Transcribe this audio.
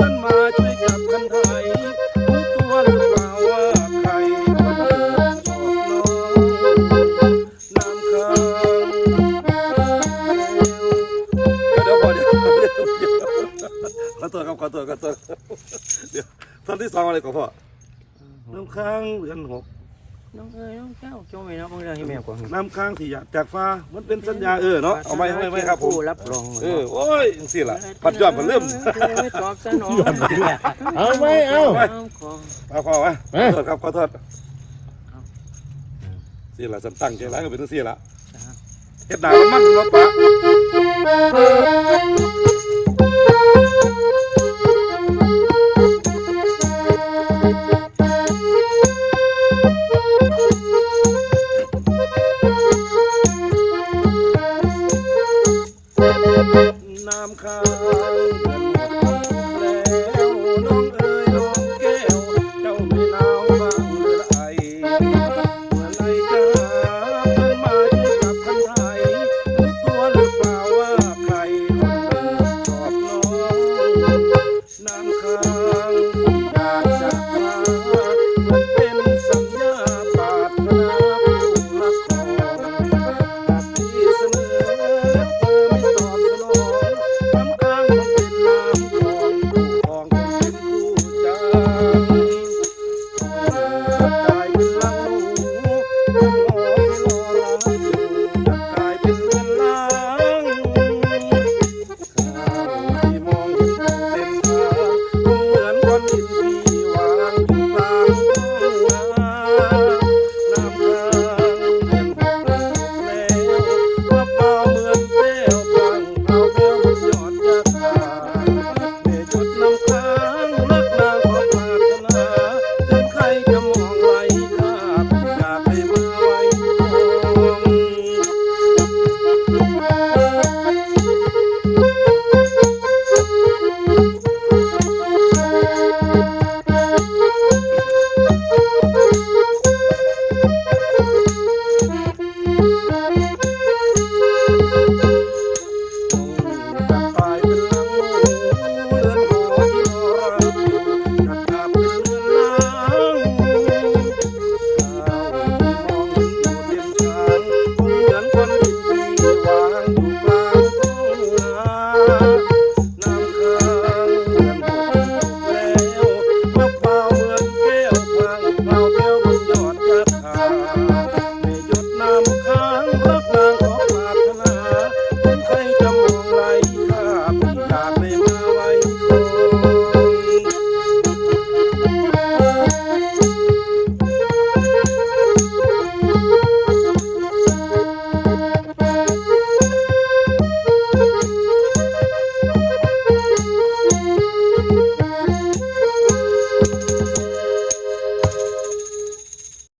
ไทยรู้ตัวหรือเปล่าว่าใครคนหนึ่งชอบน้องน้ำค้างเดี๋ยวก่อนเดี๋ยวเดี๋ยวเดี๋ยวขอโทษครับขอโทษขอโทษเดี๋ยวท่อนที่สองอะไรก่อนพ่อน้ำค้างเดือนหก น้องเอ้ยน้องเจ้าจงไว้นะบางเรื่องให้แม่กว่าน้ำค้างที่หยาดจากฟ้ามันเป็นสัญญาเออเนาะเอาไหมเอาไหมเอาไหมครับผมผู้รับรองเออโอ้ยจังสิล่ะปัดยอดมันเริ่มตอบสนองเอาไหมเอาของเอาพอวะขเอ้อยโทษครับขอโทษสิล่ะฉันตั้งใจร้ายก็เป็นจังสิล่ะเฮ็ดหนามันมันรถปะ come, come.